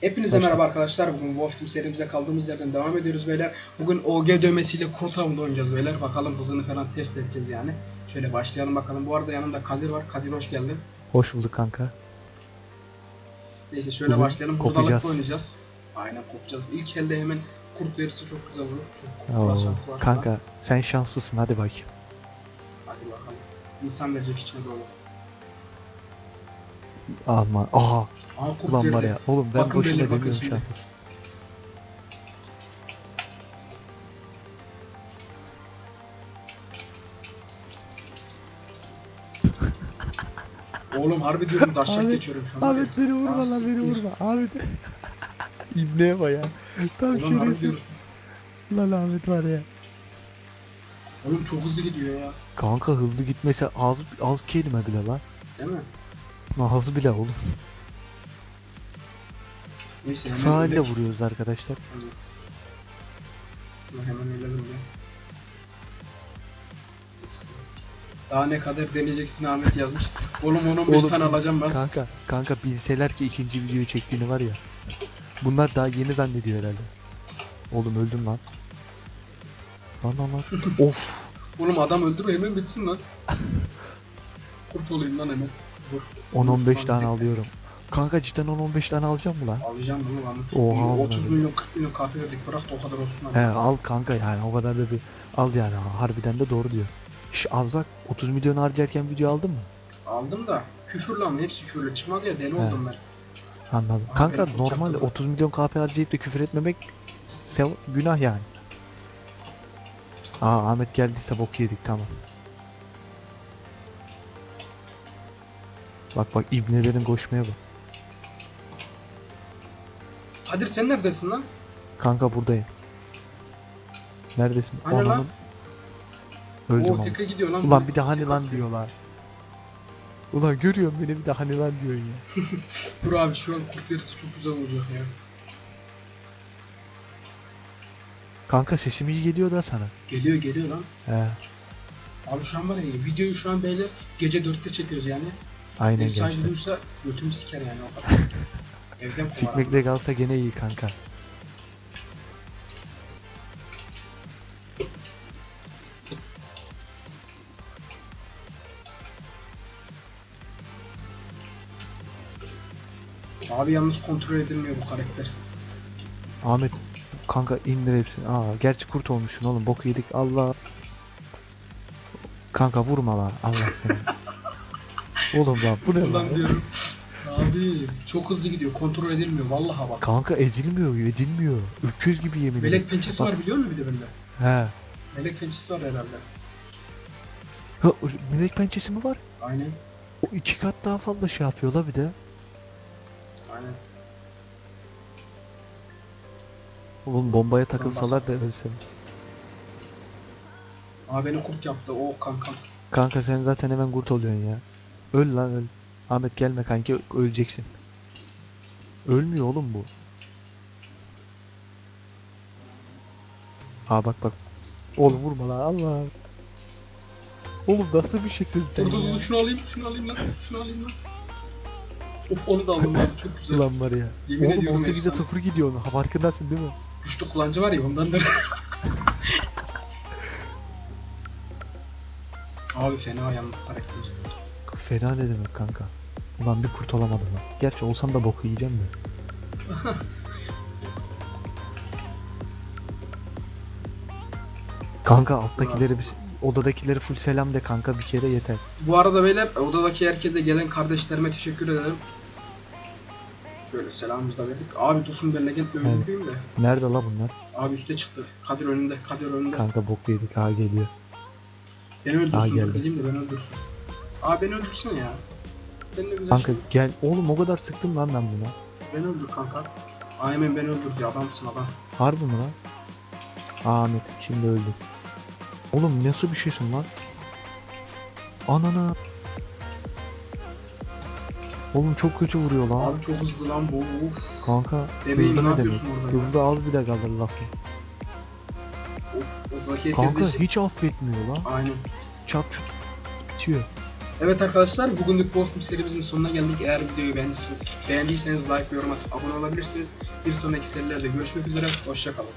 Hepinize Başla. merhaba arkadaşlar. Bugün Wolf Team serimize kaldığımız yerden devam ediyoruz beyler. Bugün OG dövmesiyle kurt avında oynayacağız beyler. Bakalım hızını falan test edeceğiz yani. Şöyle başlayalım bakalım. Bu arada yanımda Kadir var. Kadir hoş geldin. Hoş bulduk kanka. Neyse şöyle Bugün başlayalım. Buradalıkta oynayacağız. Aynen kopacağız. İlk elde hemen kurt verirse çok güzel olur. Çünkü kurtlar şansı var. kanka sen şanslısın hadi bakayım. Hadi bakalım. İnsan verecek içine doğru. Aman. Aha Aha ulan var ya. Oğlum ben Bakın boşuna bakın demiyorum şimdi. Oğlum harbi diyorum daşak Ahmet, geçiyorum şu an. Ahmet beni vurma Ah, lan beni siktir. vurma. Ahmet. İbneye bak ya. Tam Oğlum harbi şerefsiz. diyorum. Lan Ahmet var ya. Oğlum çok hızlı gidiyor ya. Kanka hızlı gitmese az az kelime bile lan. Değil mi? Hızlı bile oğlum. Neyse hemen Sağ elle vuruyoruz arkadaşlar. Hemen hemen öyle ya. Daha ne kadar deneyeceksin Ahmet yazmış. Oğlum 10-15 Oğlum, tane alacağım ben. Kanka kanka bilseler ki ikinci videoyu çektiğini var ya. Bunlar daha yeni zannediyor herhalde. Oğlum öldüm lan. Lan lan lan. of. Oğlum adam öldürme hemen bitsin lan. Kurt olayım lan hemen. Dur. 10-15 tane alıyorum. Kanka cidden 10-15 tane alacağım mı lan? Alacağım bunu lan. Oha, 30 amına milyon 40 milyon kahve verdik bırak da o kadar olsun abi. He al kanka yani o kadar da bir al yani harbiden de doğru diyor. Şş, al bak 30 milyon harcarken video aldın mı? Aldım da küfür lan hepsi küfürlü çıkmadı ya deli He. oldum ben. Anladım. Abi kanka benim normal uçakta var. 30 milyon KP harcayıp da küfür etmemek sev günah yani. Aa Ahmet geldiyse bok yedik tamam. Bak bak ibnelerin koşmaya bak. Kadir sen neredesin lan? Kanka buradayım. Neredesin? Hani lan? Öldüm o ama. teke gidiyor lan. Ulan bir de hani lan diyorlar. Ulan görüyorum beni bir de hani lan diyorsun ya. Dur abi şu an kurt yarısı çok güzel olacak ya. Kanka sesim iyi geliyor da sana. Geliyor geliyor lan. He. Abi şu an var ya videoyu şu an beyler gece 4'te çekiyoruz yani. Aynen sahibi gençler. duysa götümü siker yani o kadar. Evden kovar. Sikmekle kalsa gene iyi kanka. Abi yalnız kontrol edilmiyor bu karakter. Ahmet kanka indir hepsini. Aa gerçi kurt olmuşsun oğlum boku yedik Allah. Kanka vurma la Allah seni. oğlum lan bu ne lan? Ulan diyorum. Abi çok hızlı gidiyor kontrol edilmiyor vallahi bak. Kanka edilmiyor edilmiyor. Öküz gibi yemin ederim. Melek pençesi var biliyor musun bir de bende? He. Melek pençesi var herhalde. Ha, melek pençesi mi var? Aynen. O iki kat daha fazla şey yapıyor la bir de. Aynen. Oğlum bombaya takılsalar da ölsem. Abi beni kurt yaptı o kankam. Kanka sen zaten hemen kurt oluyorsun ya. Öl lan öl. Ahmet gelme kanki öleceksin. Ölmüyor oğlum bu. Aa bak bak. Oğlum vurma lan Allah. Oğlum nasıl bir şeysin sen Dur dur ya? dur şunu alayım şunu alayım lan şunu alayım lan. Of onu da aldım abi çok güzel. Ulan var ya. Yemin Oğlum ediyorum 18'e efsane. 0 gidiyor ha farkındasın değil mi? Güçlü kullanıcı var ya ondandır. Abi fena yalnız karakter. Fena ne demek kanka? Ulan bir kurt olamadım lan. Gerçi olsam da boku yiyeceğim de. Kanka alttakileri bir odadakileri full selam de kanka bir kere yeter. Bu arada beyler odadaki herkese gelen kardeşlerime teşekkür ederim. Şöyle selamımızı da verdik. Abi dur şunu ben legendle Evet. öldüreyim de. Nerede la bunlar? Abi üste çıktı. Kadir önünde. Kadir önünde. Kanka bok yedik ha geliyor. Beni öldürsün. Dur geldi. geleyim de beni öldürsün. Abi beni öldürsene ya. Ben ne güzel Kanka şey. gel. Oğlum o kadar sıktım lan ben buna. Beni öldür kanka. Aymen beni öldürdü adamsın adam. Harbi mi lan? Ahmet şimdi öldü. Oğlum nasıl bir şeysin lan? Anana. Oğlum çok kötü vuruyor lan. Abi çok hızlı lan bu. Of. Kanka Bebeğim hızlı ne ne demek? yapıyorsun orada? ya? Hızlı az bile kalır lafı. Of. Herkes Kanka de şey- hiç affetmiyor lan. Aynen. Çat çut bitiyor. Evet arkadaşlar bugünlük Ghostum serimizin sonuna geldik. Eğer videoyu beğendiyseniz, beğendiyseniz like yorum atıp abone olabilirsiniz. Bir sonraki serilerde görüşmek üzere. Hoşçakalın.